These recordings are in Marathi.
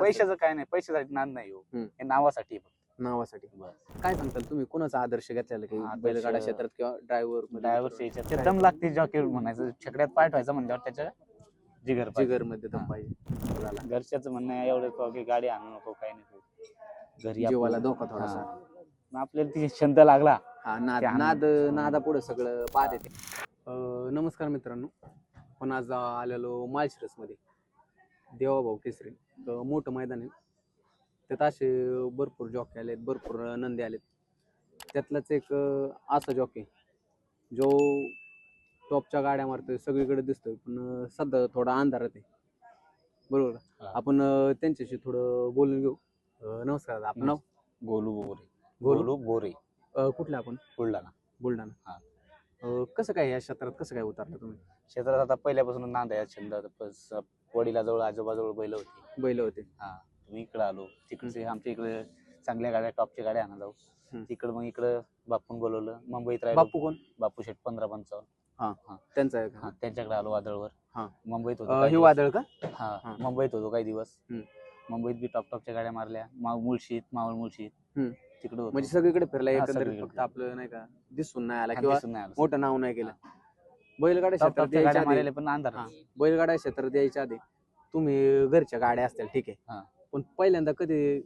पैशाचं काय नाही पैशासाठी नाद नाही हो. हम्म. हे नावासाठी आहे फक्त. नावासाठी. काय सांगताल तुम्ही? कोणाचा आदर्श घेतलेला की आदर्श- बैलगाडा क्षेत्रात किंवा ड्रायव्हर ड्रायव्हरच्या याच्यात ते दम लागते जॉकी म्हणायचं. छकड्यात पाय ठेवायचा म्हणल्यावर त्याच्या जिगर पाहिजे. जिगरमध्ये दम हा. पाहिजे. मुलाला. घरच्याचं म्हणणं आहे एवढं का की गाडी आणू नको काही नको. घरी आपलं- जीवाला धोका थोडासा. हा. मग आपल्याला ती छंद लागला. हा नाद. नाद नादा पुढे सगळं पाहत येते अं, नमस्कार मित्रांनो. पण आज आलेलो माळशिरसमध्ये देवाभाऊ केसरी एक मोठं मैदान आहे. त्यात असे भरपूर जॉकी आलेत भरपूर नंदी आलेत. त्यातलाच एक असा जॉकी जो टॉपच्या गाड्या मारतोय सगळीकडे दिसतोय पण सध्या थोडा अंधारात आहे. बरोबर. आपण त्यांच्याशी थोडं बोलून घेऊ. नमस्कार. आपलं नाव? गोलू बोरे. गोलू? बोरे. कुठलं आपण? बुलढाणा. बुलढाणा. हा. कसं काय या क्षेत्रात कसं काय उतरलं तुम्ही? क्षेत्रात आता पहिल्यापासून नांद आहे छंद बस वडिलाजवळ आजोबाजवळ बैल होती बैल होते हा मी इकडे आलो तिकडचे आमच्या इकडे चांगल्या गाड्या टॉपच्या गाड्या आणा जाऊ. तिकडे मग इकडं बापून बोलवलं मुंबईत राहिलो बापू कोण बापू शेठ पंधरा पंचावन्न त्यांचा आहे का? हा त्यांच्याकडे आलो वादळवर हा. मुंबईत होतो अं, काही हे दिवस. वादळ का हा हा. मुंबईत होतो काही दिवस हम्म. मुंबईत बी टॉप टॉपच्या गाड्या मारल्या मुळशीत मावळ मुळशीत हम्म. तिकडे म्हणजे सगळीकडे फिरला हा, एकंदरीत सगळीकडे फक्त. आपलं नाही का दिसून नाही आला हा, किंवा दिसून नाही आलं. मोठं नाव नाही केलं बैलगाड्या टॉप क्षेत्रात टॉपच्या यायच्या गाड्या आधी पण अंधार हा. बैलगाड्या क्षेत्रात यायच्या आधी तुम्ही घरच्या गाड्या असतील ठीक हा. आहे पण पहिल्यांदा कधी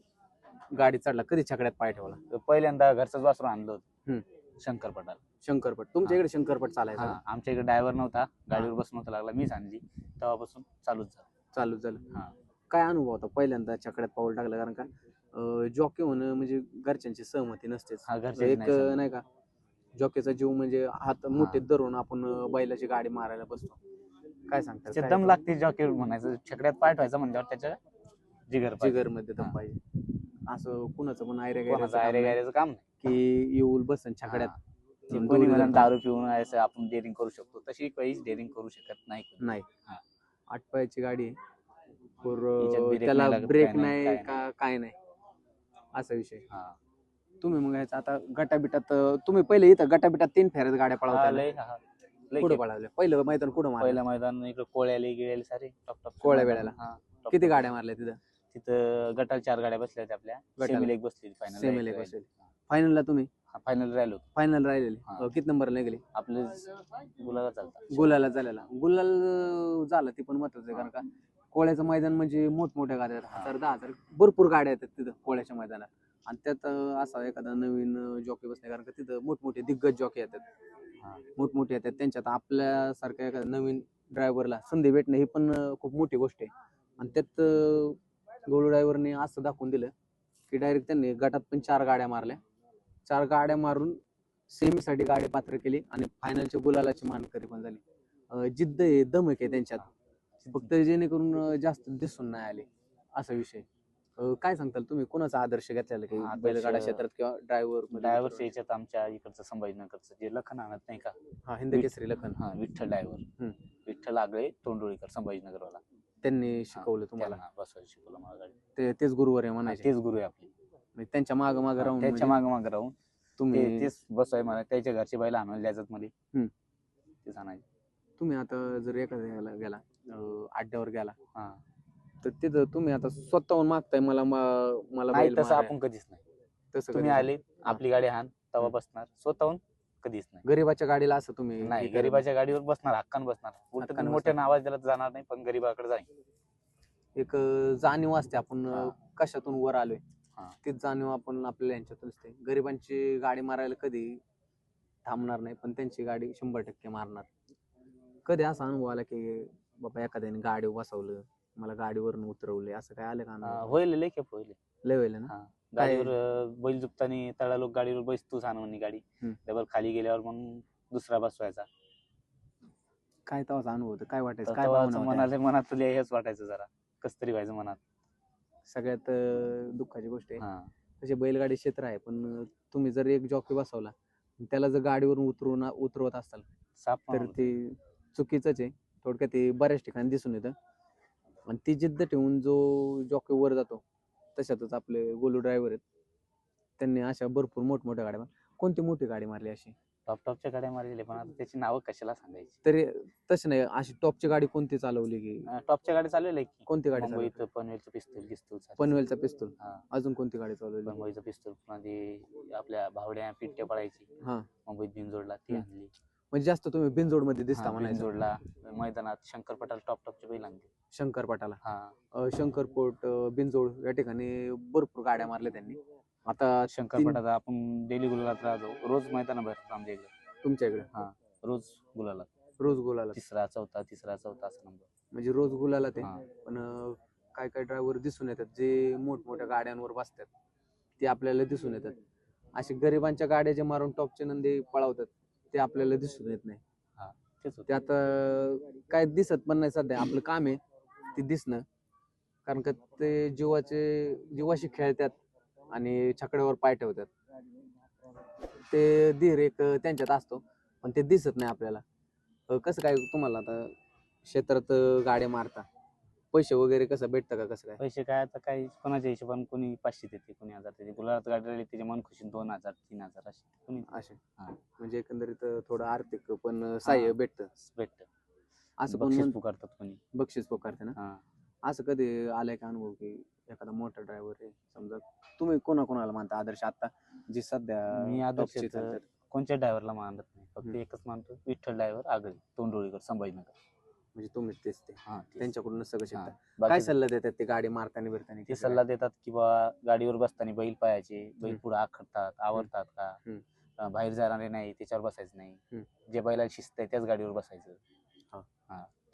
गाडी चढला कधी छकड्यात पाय ठेवला? पहिल्यांदा घरचंच वासरून आणलं. होतं. शंकरपटाला. शंकरपट. तुमच्या हा. इकडे शंकरपट चालायचा हा, आमच्या इकडे ड्रायव्हर नव्हता. गाडीवर बसून नव्हता लागला. मीच आणली. तेव्हापासून चालूच झालं. चालू झालं. हा. काय अनुभव होता पहिल्यांदा छकड्यात पाऊल टाकलं? कारण का जॉकी होणं म्हणजे घरच्यांची सहमती नसतेच. हा घरचे एक नाही का? जॉकीचा जीव म्हणजे हात मुठीत धरून आपण बैलाची गाडी मारायला बसतो. काय सांगतात काय दम लागते जॉकी म्हणायचं. छकड्यात पाय ठेवायचा म्हणल्यावर त्याच्या जिगर. जिगरमध्ये दम हा. पाहिजे. असं कुणाचं पण आयरे आयरे गायऱ्याचं काम नाही. की येऊल बसन छकड्यात. कोणी म्हणून दारू पिऊन असं आपण डेअरिंग करू शकतो. तशी काहीच डेअरिंग करू शकत नाही कोणी. नाही. हा. आठ पायाची गाडी आहे. ब्रेक त्याला नाही लागत, ब्रेक काय नाही, नाही काय का काय नाही. असा विषय. हा. तुम्ही मग याचं आता गटाबिटात अं, तुम्ही पहिले इथं गटाबिटात तीन फेऱ्यात गाड्या हा, पळवता लय- हा. लय कुठं खेळ. पळवल्या पहिलं मैदान कुठं मारलं? पहिलं मैदान इकडे कोळ्याले गिळ्याले सारे टॉप टॉप कोळ्या वेळेला? हा किती. गाड्या मारल्या तिथं? तिथं गटाला चार गाड्या बसल्या होत्या आपल्या. गटाला? सेमी लेग बसली फायनल सेमी लेग बसलेली. फायनलला तुम्ही? फायनल राहिलो. फायनल राहिलेली. हा. किती नंबरला गेले आपले गुलाला चालतात गुलाला झालेला गुलाल अं, झाला ती पण महत्वाचं आहे कारण का कोळ्याचं मैदान म्हणजे मोठमोठ्या गाड्या आहेत. हजार दहा हजार भरपूर गाड्या येतात तिथं कोळ्याच्या मैदानात. आणि त्यात असा एखादा नवीन जॉकी बसणे कारण का तिथं मोठमोठे दिग्गज जॉकी येतात. मोठमोठे येतात. त्यांच्यात आपल्यासारख्या एखाद्या नवीन ड्रायव्हरला संधी भेटणं ही पण खूप मोठी गोष्ट आहे. आणि त्यात गोलू ड्रायव्हरने असं दाखवून दिलं की डायरेक्ट त्यांनी गटात पण चार गाड्या मारल्या. चार गाड्या मारून सेमीसाठी गाडी पात्र केली आणि फायनलच्या गुलालाची मानकरी पण झाली. जिद्द आहे दमक आहे त्यांच्यात. फक्त जेणेकरून जास्त दिसून नाही आले. असा विषय अं, काय सांगताल तुम्ही? कोणाचा आदर्श घेतलेला की आदर्श- बैलगाडा क्षेत्रात किंवा ड्रायव्हर ड्रायव्हरच्या याच्यात आमच्या इकडचं संभाजीनगरचं जे लखन आणत नाही का? हा हिंद केसरी लखन. हा विठ्ठल ड्रायव्हर हम्म. विठ्ठल आगळे तोंडोळीकर संभाजीनगरवाला. त्यांनी शिकवलं तुम्हाला? त्यांना बसवायला शिकवलं मला गाडी ते तेच गुरुवर आहे म्हणायचे. तेच गुरु आहे आपले. म्हणजे त्यांच्या माग माग राहून त्याच्या म्हणजे माग माग राहून ते- तुम्ही तेच बसवाय मला त्याच्या घरची बैल आणायला द्यायचं मध्ये हम्म. तेच आणायचे. तुम्ही आता जर एखाद्या ह्याला गेला अं, अड्ड्यावर गेला हा. तर तिथं तुम्ही आता स्वतःहून मागताय मला मा- मला नाही बैल तसं. आपण कधीच नाही. तसं तुम्ही आले आपली गाडी हाण तवा बसणार. स्वतःहून कधीच नाही. गरीबाच्या गाडीला असं तुम्ही नाही करत गरीबाच्या गाडीवर बसणार हक्कान बसणार. उलट हक्कानं मोठ्या आवाज दिला तर जाणार नाही पण गरीबाकडे जाईल एक अं, जाणीव असते आपण अं, हा. कशातून वर आलोय. हा. तीच जाणीव आपण आपल्याला यांच्यातून असते. गरिबांची गाडी मारायला कधी थांबणार नाही पण त्यांची गाडी शंभर टक्के मारणार. कधी असा अनुभव आला की बाबा एखाद्याने गाडी बसवलं मला गाडीवरून उतरवले असं काय आलं का? होईल लय खेप होईल लय वेळ ना. गाडीवर बैल जुपतानी तळा लोक गाडीवर बैस तू सांग म्हणे गाडी. डबल खाली गेल्यावर मग दुसरा बसवायचा काय तवाचा अनुभव होता? काय वाटायचं? काय? मनाला मनात तुला हेच वाटायचं जरा. कस तरी व्हायचं मनात. सगळ्यात दुःखाची गोष्ट आहे. हा. तसे बैलगाडी क्षेत्र आहे पण तुम्ही जर एक जॉकी बसवला त्याला जर गाडीवरून उतरवून उतरवत असाल साप तर ते चुकीचंच आहे. थोडक्यात ते बऱ्याच ठिकाणी दिसून येतं. आणि ती जिद्द ठेवून जो जॉकी वर जातो तशातच आपले गोलू ड्रायव्हर आहेत. त्यांनी अशा भरपूर मोठमोठ्या गाड्या मार- कोणती मोठी गाडी मारली अशी? टॉप टॉपच्या गाड्या मारलेल्या पण आता त्याची नावं कशाला सांगायची? तरी तसं नाही अशी टॉपची गाडी कोणती चालवली की? अं, टॉपच्या गाडी चालू आहे की? कोणती गाडी चालवली? मुंबईत पनवेलचं पिस्तूल पिस्तूल पनवेलचा पिस्तूल. हा. अजून कोणती गाडी चालवली? मुंबईचं पिस्तूल मध्ये आपल्या भावड्या पिट्ट्या पडायची हा. मुंबईत बिनजोडला ती हम्म. आणली. म्हणजे जास्त तुम्ही बिनजोडमध्ये दिसता म्हणायचं. बिनजोडला मैदानात शंकर पटाल टॉप टॉपची बैल आणली. शंकर पटाला. हा. अं, शंकरपोट अं, बिनजोड या ठिकाणी भरपूर गाड्या मारल्या त्यांनी. आता शंकर पटाला आपण डेली गुलालात राहतो. रोज मैदान भरतात आमच्या इकडे. तुमच्या इकडे? रोज गुलालात. रोज गुलाला तिसरा चौथा तिसरा चौथा असा नंबर. म्हणजे रोज गुलाला ते हा. पण अं, काय काय ड्रायव्हर दिसून येतात जे मोठमोठ्या गाड्यांवर बसतात ते आपल्याला दिसून येतात. असे गरिबांच्या गाड्या जे मारून टॉपचे नंदी पळवतात ते आपल्याला दिसून येत नाही. तेच होतं. ते आता काय दिसत पण नाही सध्या. आपलं काम आहे ते दिसणं. कारण का ते जीवाचे जीवाशी खेळतात आणि छकड्यावर पाय ठेवतात. ते धीर एक त्यांच्यात असतो पण ते दिसत नाही आपल्याला. कसं काय तुम्हाला आता क्षेत्रात गाड्या मारता? पैसे वगैरे कसं भेटतं का कसं काय? पैसे काय आता काही कोणाच्या हिशोबाने कोणी पाचशे देते कोणी हजार देते. गुलाबात गाडी राहिली त्याचे मन खुशी दोन हजार तीन हजार असे कोणी असे. म्हणजे एकंदरीत थोडं आर्थिक पण सहाय्य. भेटतं. भेटत. असं पण बक्षीस पुकारतात कोणी बक्षीस पुकारते ना हा असं कधी आलंय का अनुभव की एखादा मोठा ड्रायव्हर आहे समजा तुम्ही कोणा कोणाला मानता आदर्श आता जी सध्या मी आदर्श टॉपची तर चालतात. कोणत्या ड्रायव्हरला मानत नाही फक्त हम्म. एकच मानतो विठ्ठल ड्रायव्हर आगरी तोंडोळीकर संभाजीनगर म्हणजे तुम्हीच तेच ते हा तेच. त्यांच्याकडून सगळं हा. शिकता काय सल्ला देतात ते गाडी मारताना बिरताना ते सल्ला देतात की बा गाडीवर बसताना बैल पायाचे बैल हम्म. पुढे आखडतात आवडतात का हम्म. अं, बाहेर जाणारे नाही त्याच्यावर बसायचं नाही. जे बैलाला शिस्त आहे त्याच गाडीवर बसायचं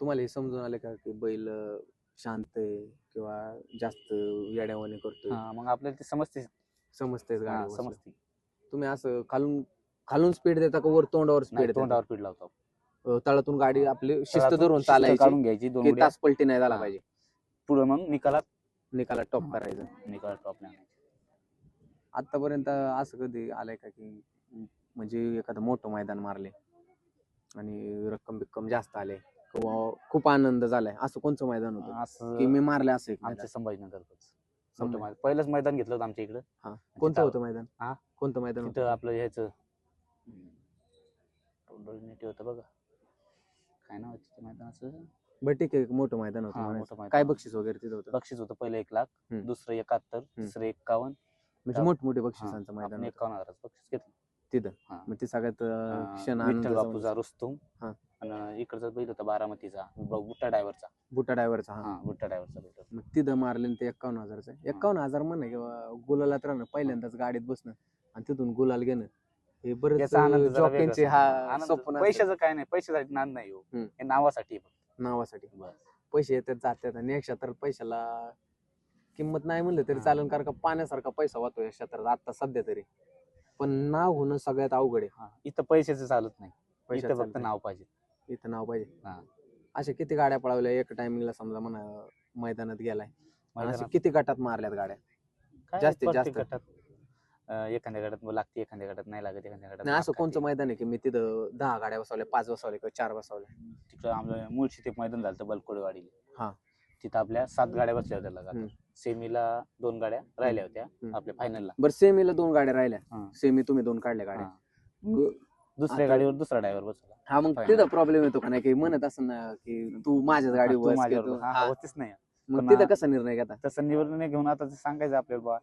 तुम्हाला हे समजून आले का की बैल अं, शांत आहे किंवा जास्त येड्यावाने करतोय? हा, मग आपल्याला ते समजते समजतेच हा, गाडी समजते. तुम्ही असं खालून खालून स्पीड देता का वर तोंडावर नाही, स्पीड तोंडावर पीड लावतो. तळातून गाडी आपली शिस्त धरून शिस्त चालायची काढून घ्यायची दोन की उड्या. तास पलटी नाही झाला हा. पाहिजे. पुढे मग निकालात. निकाला टॉप करायचं. निकालात टॉप नाही आतापर्यंत असं कधी आलंय का की म्हणजे एखादं मोठं मैदान मारले आणि रक्कम बिक्कम जास्त आले? किंवा खूप आनंद झालाय असं कोणतं मैदान होतं असं की मी मारले असं एक आमच्या मैदान? संभाजीनगरच मोठं संभाजी- मैदान पहिलंच मैदान घेतलं होतं आमच्या इकडं हा. कोणतं होतं मैदान हा? कोणतं मैदान तिथं होतं आपलं ह्याचं नेटे होतं बघा काय नाव मैदानाचं बरं ठीक आहे एक मोठं मैदान होतं हा, म्हणायचं. मोठं मैदान. काय बक्षीस वगैरे तिथं होतं बक्षीस होतं पहिलं एक लाख हम्म. दुसरं एकाहत्तर तिसरं एकावन्न म्हणजे. मोठमोठे बक्षिसांचं मैदान आपण होतं एकावन्न हजाराचं बक्षीस घेतलं तिथं हा. मग ते सगळ्यात अं, क्षण विठ्ठल आनंदाचा बापूचा रुस्तुम हा. आणि इकडचा बैल होता बारामतीचा ब- बुट्टा ड्रायव्हरचा बुटा ड्रायव्हरचा हा हा बुट्टा ड्रायव्हरचा बैल होता. मग तिथं मारले ते एक्कावन्न हजारचं एक्कावन्न हजार म्हणणं किंवा गुलालात राहणं पहिल्यांदाच गाडीत बसणं आणि तिथून गुलाल घेणं हे बरेच याचा आनंद जरा जॉकींचे वेगळाच हा आहे. आनंद- स्वप्न असतं. पैशाचं काय नाही पैशासाठी नाद नाही हो हम्म. हे नावासाठी आहे फक्त. नावासाठी बस. पैसे येतात जातात आणि या क्षेत्रात पैशाला किंमत नाही म्हणलं तरी हा. चालेल कारण का पाण्यासारखा पैसा वाहतो या क्षेत्रात आता सध्या तरी पण नाव होणं सगळ्यात अवघड आहे हा. इथं पैशाचं चालत नाही इथं फक्त चालतं. नाव पाहिजे इथं नाव पाहिजे हा. अशा किती गाड्या पळवल्या एका टायमिंगला समजा म्हणा मैदानात गेलाय आणि अशा मैदानात किती गटात मारल्यात गाड्या काय जास्तीत प्रत्येक जास्त. गटात अं, एखाद्या गटात मग लागते एखाद्या गटात नाही लागत एखाद्या गटात नाही असं खाते. मैदान आहे की मी तिथं दहा गाड्या बसवल्या पाच बसवल्या किंवा चार बसवल्या तिकडं आपलं मुळशी ते मैदान झालं बलकोडेवाडी हा. तिथं आपल्या सात गाड्या बसल्या होत्या हम्म. सेमीला दोन गाड्या राहिल्या होत्या हम्म. आपल्या फायनलला बरं सेमीला दोन गाड्या राहिल्या हा. सेमी तुम्ही दोन काढल्या गाड्या. ग- दुसऱ्या आता- गाडीवर दुसरा ड्रायव्हर बसला हा मग. तिथं प्रॉब्लेम येतो का नाही म्हणत असं ना की तू माझ्याच गाडी तू बस की माझ्यावर तू- बस. हा, हा. होतीच नाही मग तिथं कसा निर्णय घेता तसं निर्णय घेऊन आता ते सांगायचं आपल्याला बा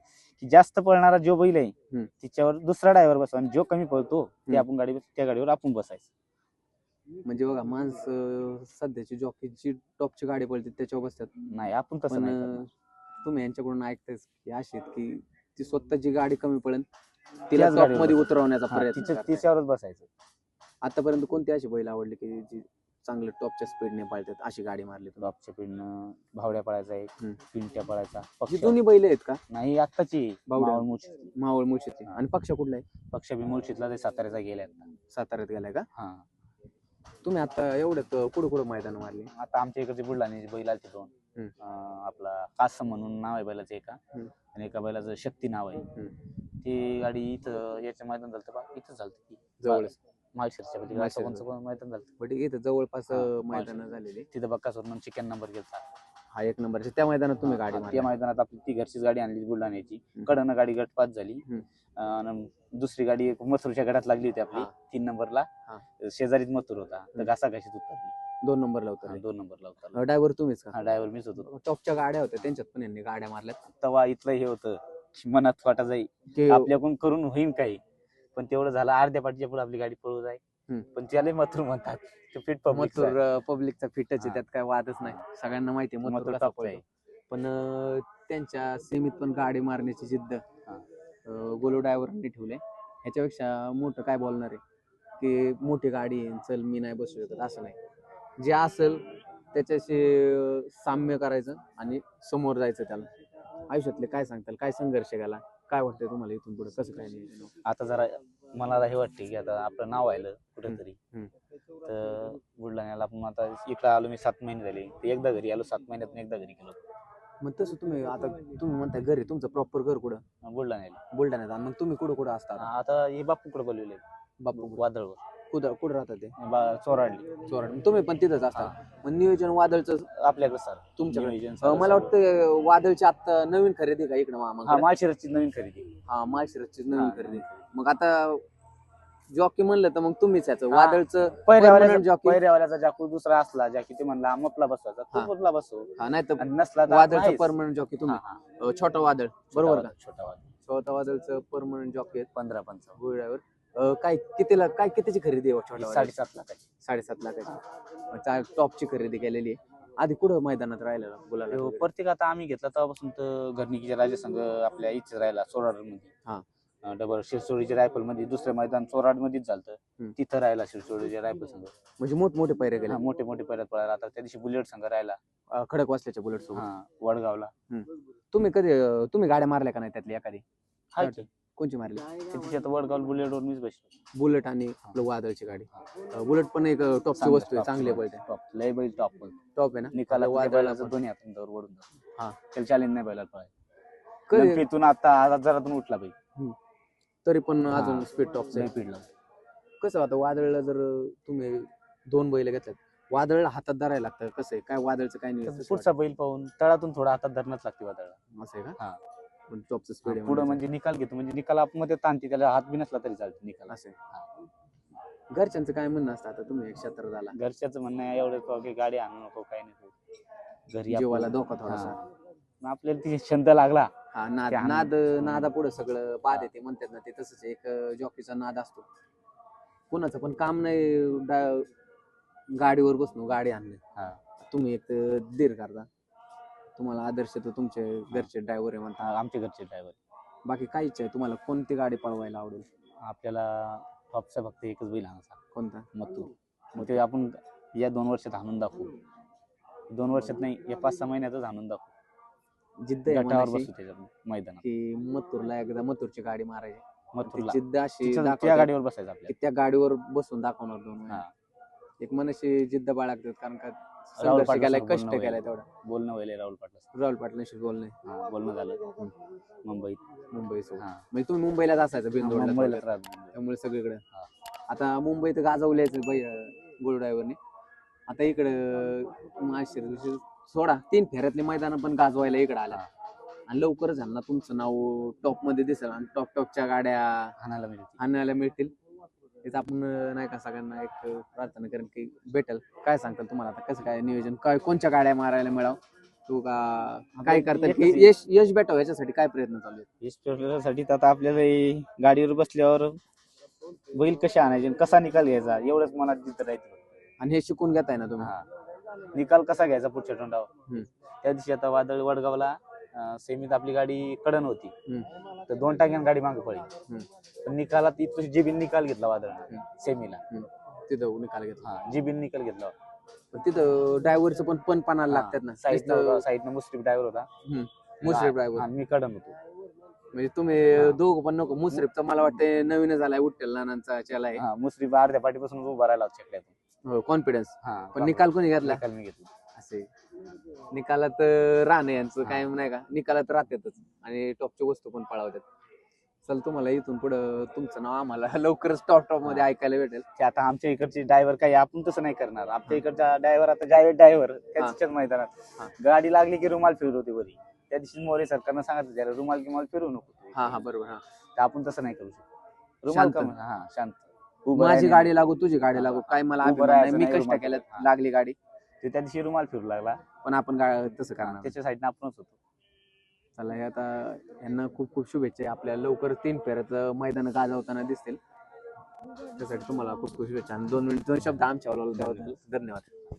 की जास्त पळणारा जो बैल आहे हम्म. तिच्यावर दुसरा ड्रायव्हर बसवा आणि जो कमी पळतो ते हम्म. आपण गाडी त्या गाडीवर आपण बसायचं म्हणजे बघा माणसं सध्याची जॉकीची टॉपची गाडी पळते त्याच्यावर बसतात नाही आपण तसं पण नाही अं, करणार. तुम्ही यांच्याकडून ऐकतायच की अशी आहेत की ती स्वतःची गाडी कमी पडेल तिला त्याच टॉप गाडीवर मध्ये. उतरवण्याचा हा, प्रयत्न तिच्या- करताय. तिच्यावरच बसायचं आतापर्यंत कोणती अशी बैल आवडली की जी चांगलं टॉपच्या स्पीडने पळतात अशी गाडी मारली तुम्ही? टॉपच्या पिन भावड्या पळायचा एक हम्म. पिंट्या पळायचा ही पक्ष दोन्ही बैल आहेत का नाही आत्ताची बावड्या. मावळ मुळशीतली. मावळ. आणि पक्ष कुठला आहे पक्ष बी मुळशीतला ते साताऱ्याचा गेला आता साताऱ्यात गेलाय का हा तुम्ही आता एवढ्यात कुठं कुठं मैदान मारले आता आमच्या इकडचे बुलढाण्याचे बैल आलते दोन हम्म. अं, आपला कासम म्हणून नाव आहे बैलाचं एका हम्म. आणि एका बैलाचं शक्ती नाव आहे हम्म. ती गाडी इथं याचं मैदान झालं बा इथं झालं ती जवळच. पलीकडे पण मैदान झालं बट इथं जवळपास हा, मैदान झालेले. तिथं बक्कासवरून चिकन नंबर गेलता. हा एक नंबरची. त्या मैदानात तुम्ही गाडी मारली त्या मैदानात आपली ती घरचीच गाडी आणली बुलढाण्याची. हम्म. कडनं गाडी गट पाच झाली. हम्म. अन दुसरी गाडी एक मथुरच्या गटात लागली होती आपली. हा. तीन नंबरला. हा. शेजारीत मथुर होता. तर हम्म. घासाघाशीत उतरली दोन नंबरला उतरले दोन नंबरला उतरला ड्रायव्हर तुम्हीच का? हा ड्रायव्हर मीच होतो. टॉपच्या गाड्या होत्या त्यांच्यात पण यांनी गाड्या मारल्यात. तेव्हा इथलं हे होतं. मनात वाटा जाई. आपल्याकडून करून होईन काही. पण तेवढं झालं अर्ध्या पाठीच्या पुढे आपली गाडी पळू जाय हम्म. पण त्याला मथुर म्हणतात. ते फिट पब्लिक मथुर पब्लिकचा फिटच आहे. त्यात काय वादच नाही. सगळ्यांना माहिती आहे मथुर. आहे. पण त्यांच्या सीमित पण गाडी मारण्याची जिद्द गोलू ड्रायव्हरनी ठेवले. ह्याच्यापेक्षा मोठं काय बोलणार आहे? की मोठी गाडी आहे चल मी नाही बसू शकत असं नाही. जे असेल त्याच्याशी साम्य करायचं आणि समोर जायचं त्याला. आयुष्यातले काय सांगताल? काय संघर्ष गेला काय वाटतंय तुम्हाला इथून पुढे? कसं काय नाही आता जरा मला हे वाटते की आता आपलं नाव आलं कुठेतरी. तर बुलढाण्याला आपण आता इकडे आलो मी सात महिने झाले. ते एकदा घरी आलो सात महिन्यातून एकदा घरी गेलो. मग तसं तुम्ही आता तुम्ही म्हणताय घरी तुमचं प्रॉपर घर कुठं? बुलढाण्याला बुलढाण्यात. आणि मग तुम्ही कुठं कुठं असता आता? हे बापूकडे बोलवले बापू वादळवर. कुठं कुठं राहतात ते? बा- चोराडली. चोराड मग तुम्ही पण तिथंच असता. मग नियोजन वादळचं आपल्याकडे सर. तुमच्याकडे. नियोजन अं, सगळं मला. वाटतं वादळची आता नवीन खरेदी का इकडे हा मामा माळशिरसची नवीन खरेदी हा माळशिरसची नवीन खरेदी मग आता जॉकी म्हणलं तर मग तुम्हीच याचं. हा. वादळचं पहिऱ्यावाल्याचा permanent jockey. पहिऱ्यावाल्याचा जाकू दुसरा असला जाकी ते म्हणला मपला बसवायचा हा. तो मपला बसव. हा नाही तर आणि नसला तर वादळचं नाहीच. परमनंट जॉकी तुम्ही. हा, हा. अं, छोटा वादळ. बरोबर का? छोटा वादळ. छोटा वादळचं परमनंट जॉकी आहेत. पंधरा पंचावन्न. काय कितीला काय कितीची खरेदी आहे वादळ? साडेसात लाखाची. साडेसात लाखाची. टॉपची खरेदी केलेली आहे. आधी कुठं मैदानात राहिलेला बोलायला तो प्रत्येक आता आम्ही घेतला तेव्हापासून तर घरणिकीच्या राजा संघ आपल्या इच्छा राहिला चोराड हा. मध्ये डबल शिरसोडीच्या रायफलमध्ये दुसऱ्या मैदान चोराड मध्येच झालं. तिथं राहिला शिरसोडीच्या रायफल संघ. म्हणजे मोठमोठे पैरे गेले हा, मोठे मोठे परत पळायला आता त्या दिवशी बुलेट संघ राहिला. अं, खडक वाचल्याच्या बुलेट सोबत हा वडगावला. तुम्ही कधी अं, तुम्ही गाड्या मारल्या का नाही त्यातली एखादी. कोणची मारली? त्या दिवशी आता वडगाव बुलेटवर मीच बसलो. बुलेट आणि आपलं वादळची गाडी. अं, बुलेट पण एक टॉपची चांगलं वस्तू आहे top चांगली. पळते टॉप लय बैल टॉप टॉप आहे ना? निकाला वादळाचं वादळाचं दोन्ही हातून दर वडून हा. त्याला चॅलेंज नाही बैलाला पळायला. कधी? लंपीतून आता आज जरातून उठला बैल. तरी पण हा. अजून स्पीड टॉपचं लय आहे पिडला कसं आता वादळला जर तुम्ही दोन बैल घेतल्यात वादळ हातात धरायला लागतं. कसं आहे? काय वादळचं काय नाही पुढचा बैल पाहून तळातून थोडा हातात धरणच लागते वादळाला. असं आहे हा. पण टॉपचं स्पीड पुढे म्हणजे निकाल घेतो म्हणजे निकाल मध्ये ताणते त्याला हात बी नसला तरी चालते निकाल. असं. घरच्यांचं काय म्हणणं असतं आता तुम्ही एक क्षेत्र झाला घरच्याच म्हणणं आहे एवढं का गाडी आणू नको काही नको. घरी जीवाला आपलं- धोका थोडासा. आपल्याला ती छंद लागला. हा नाद. नाद नादा पुढे सगळं बाद येते म्हणतात ना ते तसंच एक जॉकीचा नाद असतो. कोणाचं पण काम नाही गाडीवर बसणं गाडी आणणे. तुम्ही एक धीर करता तुम्हाला आदर्श तर तुमचे घरचे ड्रायव्हर आहे म्हणता. हा, आमचे घरचे ड्रायव्हर बाकी काय इच्छा आहे? तुम्हाला कोणती गाडी पळवायला आवडेल? आपल्याला टॉपचा फक्त एकच बैल आणायचा कोणता? मग मग ते आपण या दोन वर्षात आणून दाखवू. दोन वर्षात नाही या पाच सहा महिन्यातच आणून दाखवू. जिद्द आहे गटावर मनाची बसू मैदानात. की मथुरला एकदा मथुरची गाडी मारायची. ती मथुरला जिद्द अशी तिच्या- त्या दाखवतात गाडीवर बसायचं की आपल्याला. त्या गाडीवर बसून दाखवणार दोन. हा. एक मनाशी जिद्द बाळगतात कारण का राहुल संघर्ष केलाय कष्ट. केलाय तेवढा. बोलणं व्हायला राहुल पाटला राहुल पाटलांशी बोलणे हा बोलणं झालं. मुंबईत. मुंबई सोबत हा. म्हणजे तुम्ही मुंबईलाच असायचं मुंबईला. राहत त्यामुळे सगळीकडे. हा. आता मुंबईत गाजवल्याच गोल ड्रायव्हरने आता इकडं माशिर सोडा तीन फेऱ्यातले मैदान पण गाजवायला इकडे आल्या हा. आणि लवकरच ह्यांना तुमचं नाव टॉपमध्ये दिसेल आणि टॉप टॉपच्या गाड्या हाणायला मिळते आणायला मिळतील. तेच आपण नाही का सगळ्यांना एक प्रार्थना करेन की भेटेल. काय सांगताल तुम्हाला आता? कसं काय नियोजन? काय कोणत्या गाड्या मारायला मिळाव? तू का काय करताल? की यश यश भेटावं याच्यासाठी काय प्रयत्न चालू आहेत? साठी आता आपल्याला हे गाडीवर बसल्यावर बैल कसे आणायचे आणि कसा निकाल घ्यायचा एवढंच मनात जिथं राहते आणि हे शिकून घेताय ना तुम्ही? हा. निकाल कसा घ्यायचा पुढच्या हम्म. तोंडावर त्या दिवशी आता वादळ वडगावला अं, सेमीत आपली गाडी कडन होती. तर दोन टाक्यान गाडी मागे पडली. पण निकालात इथं जिबीन निकाल घेतला वादळ सेमीला. तिथं निकाल घेतला. हा जिबीन निकाल घेतला. पण तिथं ड्रायव्हरचं पण पण पानाला लागतात ना. साईडनं साईडनं मुस्लिम ड्रायव्हर होता. मुश्रीफ ड्रायव्हर. हा, मी कडन होतो. म्हणजे तुम्ही दोघं पण नको मुश्रीफचा मला वाटतं नवीनच झालाय उठ्ठल नानांचा चला हा मुस्लिम अर्ध्या पाठीपासून उभा राहिला होता कॉन्फिडन्स हा पण निकाल कोणी घेतला? निकाल मी घेतला. असे. निकालात राणे यांचं काय नाही का? निकालात राहतातच आणि टॉपच्या वस्तू पण पळवतात. चल तुम्हाला इथून पुढं तुमचं नाव आम्हाला लवकरच टॉप टॉपमध्ये ऐकायला भेटेल. आता आमच्या इकडचे ड्रायव्हर काही आपण तसं नाही करणार. आमच्या इकडचा ड्रायव्हर आता जावेद ड्रायव्हर त्याच्याच हा. मैदानात. गाडी लागली की रुमाल फिरवते वरी. त्या दिवशी मोरे सरकारनं सांगितलं त्याला रुमाल गिमाल फिरवू नको हा हा बरोबर हा. तर आपण तसं नाही करू शकतो. रुमाल शांत. कम हा शांत. उभं माझी राहणे. गाडी लागू तुझी गाडी लागू. काय मला उभं अभिमान नाही. राहायचं मी नाही, कष्ट रुमाल केलं. लागली गाडी. ते त्या दिवशी रुमाल फिरू लागला. पण आपण गा- तसं करणार. त्याच्या साईडनं आपणच होतो चला हे आता यांना खूप खूप शुभेच्छा आहे. आपल्याला लवकर तीन फेऱ्यात मैदान गाजवताना दिसतील त्यासाठी तुम्हाला खूप खूप शुभेच्छा आणि दोन मिनिट दोन शब्द आमच्या धन्यवाद